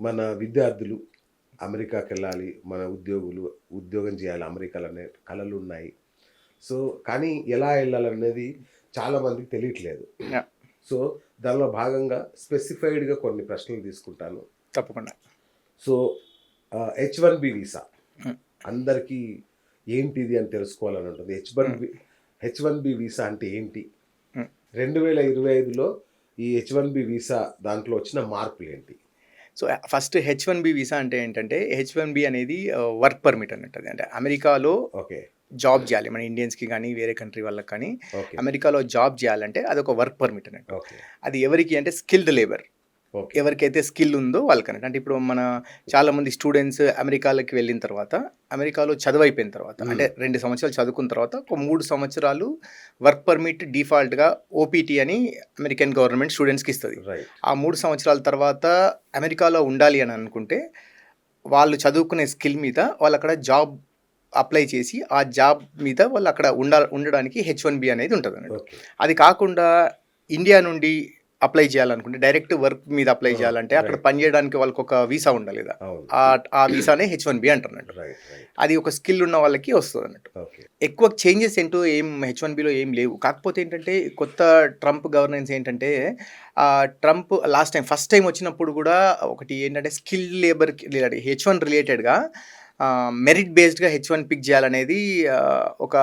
మన విద్యార్థులు అమెరికాకి వెళ్ళాలి మన ఉద్యోగులు ఉద్యోగం చేయాలి అమెరికాలో అనే కళలు ఉన్నాయి సో కానీ ఎలా వెళ్ళాలనేది చాలా మందికి తెలియట్లేదు. సో దానిలో భాగంగా స్పెసిఫైడ్గా కొన్ని ప్రశ్నలు తీసుకుంటాను. తప్పకుండా. So H one B visa. అందరికీ ఏంటిది అని తెలుసుకోవాలని ఉంటుంది H one B H one B visa అంటే ఏంటి. రెండు వేల ఇరవై ఐదులో ఈ హెచ్ వన్ బి వీసా దాంట్లో వచ్చిన మార్పులు ఏంటి so first H one B visa అంటే ఏంటంటే హెచ్ వన్ బి అనేది వర్క్ పర్మిట్ అన్నట్టు అంటే అమెరికాలో ఓకే. జాబ్ చేయాలి మన ఇండియన్స్కి కానీ వేరే కంట్రీ వాళ్ళకి కానీ. అమెరికాలో జాబ్ చేయాలంటే అది ఒక వర్క్ పర్మిట్ అన్నట్టు. అది ఎవరికి అంటే స్కిల్డ్ లేబర్. ఎవరికైతే స్కిల్ ఉందో వాళ్ళకి అంటే ఇప్పుడు మన చాలా మంది స్టూడెంట్స్ అమెరికాలోకి వెళ్ళిన తర్వాత అమెరికాలో చదువు అయిపోయిన తర్వాత. అంటే రెండు సంవత్సరాలు చదువుకున్న తర్వాత ఒక మూడు సంవత్సరాలు వర్క్ పర్మిట్ డిఫాల్ట్గా ఓపీటీ అని అమెరికన్ గవర్నమెంట్ స్టూడెంట్స్కి ఇస్తుంది. ఆ మూడు సంవత్సరాల తర్వాత అమెరికాలో ఉండాలి అని అనుకుంటే వాళ్ళు చదువుకునే స్కిల్ మీద వాళ్ళు అక్కడ జాబ్ అప్లై చేసి ఆ జాబ్ మీద వాళ్ళు అక్కడ ఉండ ఉండడానికి హెచ్ వన్ బి అనేది ఉంటుంది అన్నట్టు అది కాకుండా ఇండియా నుండి అప్లై చేయాలనుకుంటే డైరెక్ట్ వర్క్ మీద అప్లై Oh, చేయాలంటే అక్కడ. పని చేయడానికి వాళ్ళకి ఒక వీసా ఉండాలి ఆ వీసానే హెచ్ వన్ బి రైట్ అది ఒక స్కిల్ ఉన్న వాళ్ళకి వస్తుంది అన్నట్టు. ఎక్కువ చేంజెస్ ఏంటో ఏం హెచ్ వన్ బిలో ఏం లేవు. కాకపోతే ఏంటంటే కొత్త ట్రంప్ గవర్నెన్స్ ఏంటంటే ఆ, Trump last time first time వచ్చినప్పుడు కూడా ఒకటి ఏంటంటే స్కిల్ లేబర్ హెచ్ వన్ రిలేటెడ్గా మెరిట్ బేస్డ్గా హెచ్ వన్ పిక్ చేయాలనేది ఒక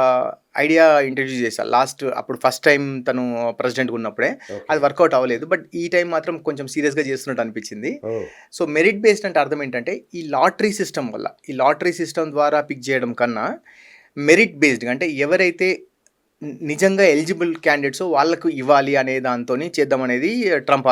ఐడియా ఇంట్రడ్యూస్ చేశారు లాస్ట్ అప్పుడు ఫస్ట్ టైం తను ప్రెసిడెంట్గా ఉన్నప్పుడే. అది వర్కౌట్ అవ్వలేదు. బట్ ఈ టైం మాత్రం కొంచెం సీరియస్గా చేస్తున్నట్టు అనిపించింది. సో మెరిట్ బేస్డ్ అంటే అర్థం ఏంటంటే ఈ లాటరీ సిస్టమ్ వల్ల ఈ లాటరీ సిస్టమ్ ద్వారా పిక్ చేయడం కన్నా మెరిట్ బేస్డ్గా అంటే ఎవరైతే నిజంగా ఎలిజిబుల్ క్యాండిడేట్స్ వాళ్ళకు ఇవ్వాలి అనే దాంతో చేద్దాం అనేది ట్రంప్